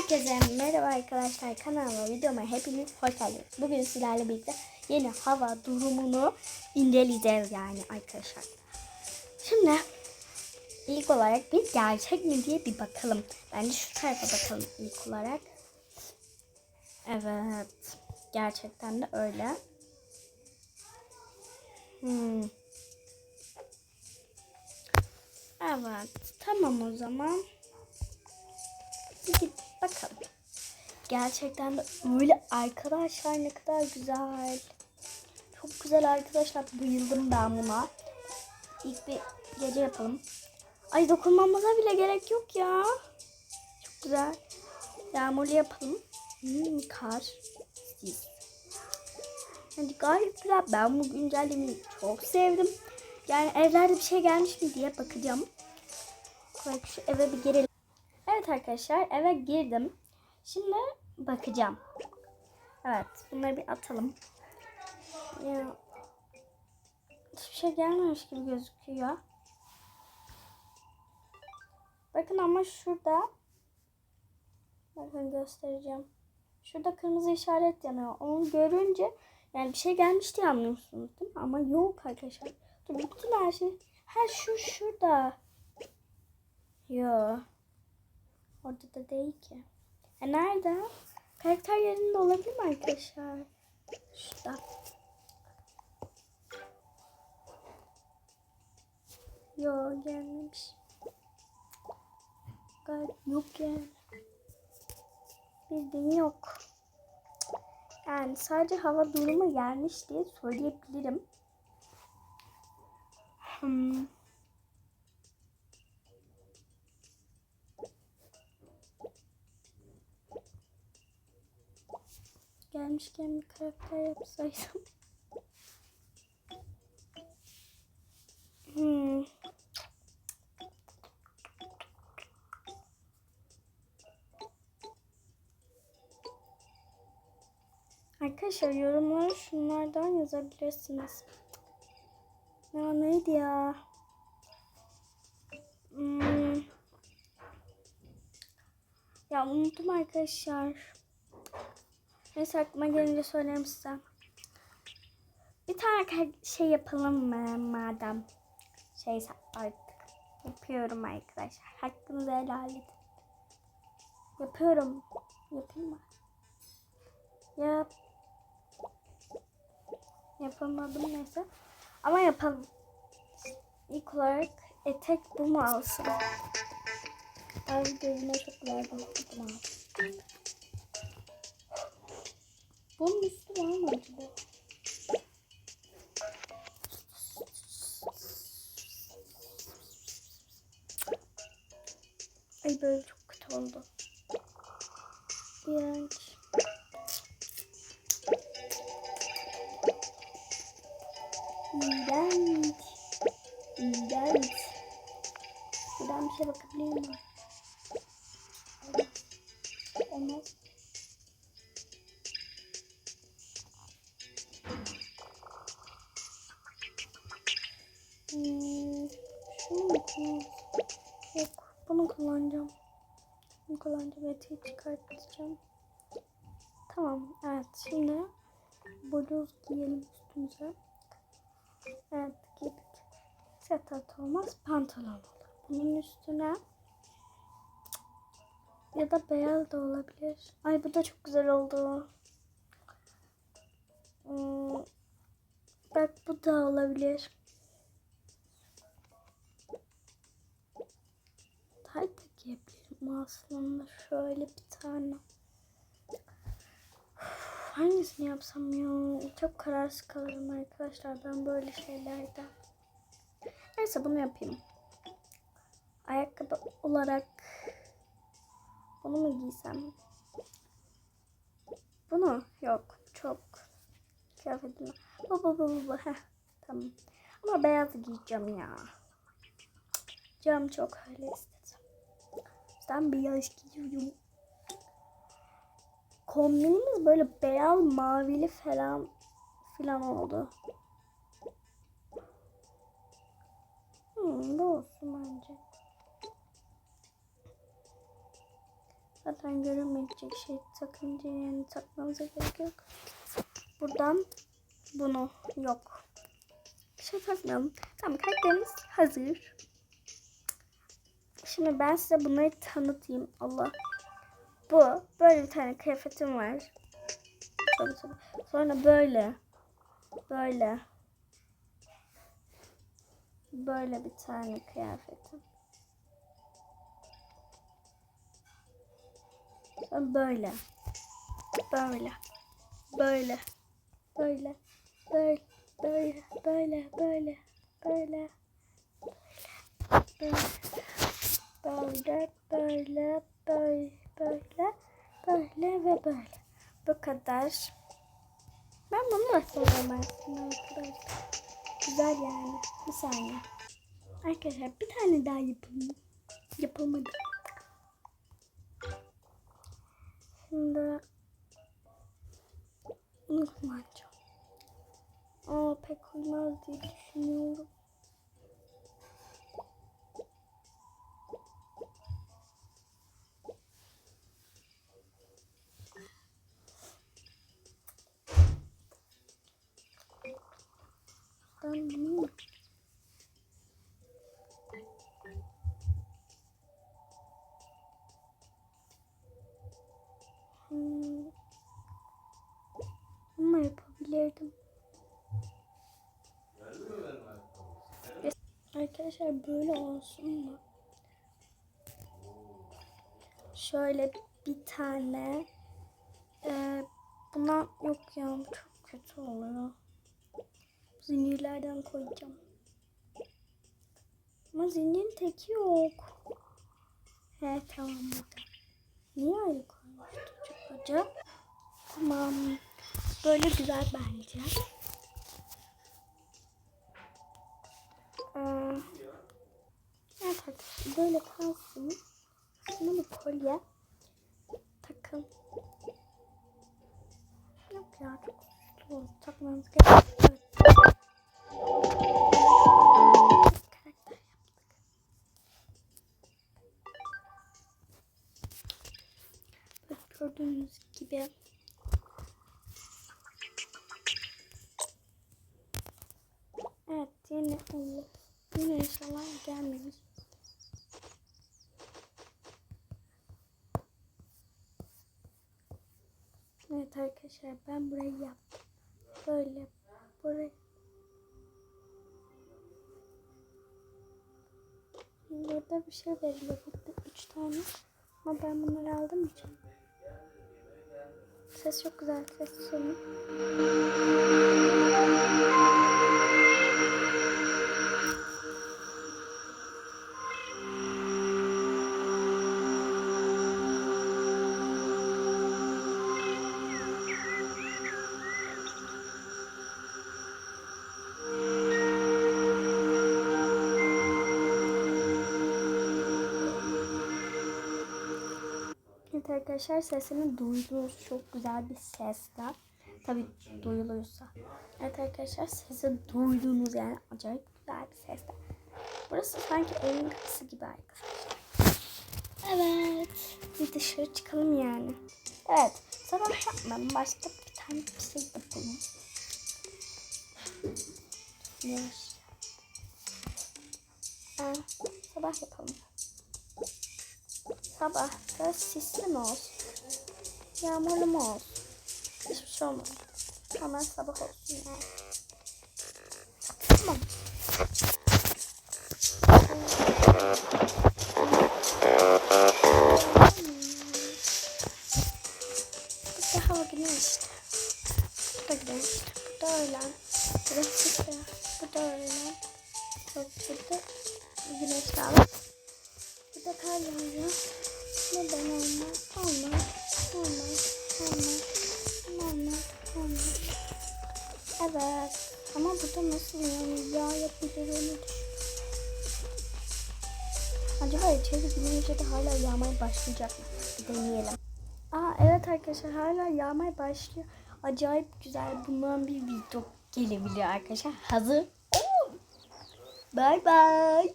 Herkese merhaba arkadaşlar kanalıma videoma hepiniz hoş geldiniz. Bugün sizlerle birlikte yeni hava durumunu inceleyeceğiz yani arkadaşlar. Şimdi ilk olarak bir gerçek mi diye bir bakalım. Bence şu tarafa bakalım ilk olarak. Evet. Gerçekten de öyle. Hmm. Evet. Tamam o zaman. Git bakalım. Gerçekten de öyle arkadaşlar ne kadar güzel. Çok güzel arkadaşlar. Bayıldım ben buna. İlk bir gece yapalım. Ay dokunmamıza bile gerek yok ya. Çok güzel. Yağmurlu yapalım. Hmm, kar. Sis. Yani gayet güzel. Ben bu güncellemeyi çok sevdim. Yani evlerde bir şey gelmiş mi diye bakacağım. Bak şu eve bir girelim. Evet arkadaşlar eve girdim. Şimdi bakacağım. Evet bunları bir atalım. Ya hiçbir şey gelmemiş gibi gözüküyor. Bakın ama şurada bakın göstereceğim. Şurada kırmızı işaret yanıyor. Onu görünce yani bir şey gelmiş diye anlıyorsunuz değil mi? Ama yok arkadaşlar. Dur bütün her şey. Ha şu şurada. Yok. Orada da değil ki. E nerede? Karakter yerinde olabilir mi arkadaşlar? Şurada. Yok gelmemiş. Gayet yok yani. Bildiğin yok. Yani sadece hava durumu gelmiş diye söyleyebilirim. Hmm. Gelmişken bir karakter yapsaydım. Hmm. Arkadaşlar yorumları şunlardan yazabilirsiniz. Ya neydi ya? Hmm. Ya unuttum arkadaşlar. Neyse aklıma gelince söylerim size. Bir tane şey yapalım mı madem? Şey artık. Yapıyorum arkadaşlar. Hakkınızı helal edin. Yapıyorum. Yapayım mı? Yap. Yapamadım neyse. Ama yapalım. İlk olarak etek bu mu alsın? Ay gözüme çok güzel abi. Bunun üstü var mı acaba? Ay böyle çok kötü oldu. İğrenç. İğrenç. İğrenç. Buradan bir şey bakabilir miyim? Olmaz. Bunu kullanacağım, eteği çıkartacağım. Tamam, evet. Şimdi bluz giyelim üstümüze. Evet, giydik. Set olmaz, pantolon olur. Bunun üstüne ya da beyaz da olabilir. Ay bu da çok güzel oldu. Hmm, bak bu da olabilir. Tayt da giyebilirim aslında. Şöyle bir tane. Hangisini yapsam ya? Çok kararsız kalırım arkadaşlar. Ben böyle şeylerde. Neyse bunu yapayım. Ayakkabı olarak bunu mu giysem? Bunu? Yok. Çok. Kıyafetim. Bu bu. bu. Heh, tamam. Ama beyaz giyeceğim ya. Canım çok öyle. Ben beyaz giyiyorum. Kombinimiz böyle beyaz mavili falan filan oldu. Hmm, bu olsun bence. Zaten görünmeyecek şey takınca yani takmanıza gerek yok. Buradan bunu yok. Bir şey takmayalım. Tamam karakterimiz hazır. Şimdi ben size bunları tanıtayım. Allah. Bu. Böyle bir tane kıyafetim var. Sonra böyle. Böyle. Böyle bir tane kıyafetim. Böyle. Böyle. Böyle. Böyle. Böyle. Böyle. Böyle. Böyle. Böyle. Böyle. Böyle. Böyle. Böyle. Böyle. Böyle ve böyle. Bu kadar. Ben bunu seviyorum aslında arkadaşlar. Güzel yani. Bir saniye. Arkadaşlar bir tane daha yapalım. Yapamadım. Şimdi bunu kullanacağım. Aa pek olmaz diye düşünüyorum. Arkadaşlar böyle olsun mu? Şöyle bir tane e, buna yok ya çok kötü oluyor. Zincirlerden koyacağım. Ama zincirin teki yok. He tamam burada. Niye ayrı koymuştu acı? Tamam. Böyle güzel bence. Evet arkadaşlar böyle kalsın. Şuna bir kolye takın. Yok ya çok güçlü oldu. Takmanız gerek. Evet. Gördüğünüz gibi Evet yine oldu. Yine inşallah gelmemiş. Evet arkadaşlar ben burayı yaptım. Böyle burayı. Burada bir şey veriliyor. Burada üç tane. Ama ben bunları aldım için. Ses çok güzel. Ses sonu. Arkadaşlar sesini duydunuz. Çok güzel bir sesle. Tabi duyuluyorsa. Evet arkadaşlar sesi duydunuz yani acayip güzel bir sesle. Burası sanki evin kapısı gibi arkadaşlar. Evet. Bir dışarı çıkalım yani. Evet. Sabah yapmadım. Başka bir tane bir şey yapalım. Aa, sabah yapalım. Sabah da sisli mi olsun? Yağmurlu mu olsun? Hiçbir şey olmaz. Hemen sabah olsun yani. Tamam. Burada hava güneşli. Burada güneşli. Burada öğlen. Burası sıcak. Burada öğlen. Burada güneşli hava. Burada kar yağıyor. Neden olmaz? Olmaz. Olmaz. Olmaz. Olmaz. Olmaz. Evet. Ama burada nasıl yani yağ yapabilir onu. Acaba içeri girince de hala yağmaya başlayacak mı? Bir deneyelim. Aa evet arkadaşlar hala yağmaya başlıyor. Acayip güzel bundan bir video gelebilir arkadaşlar. Hazır. Oo. Bye bye.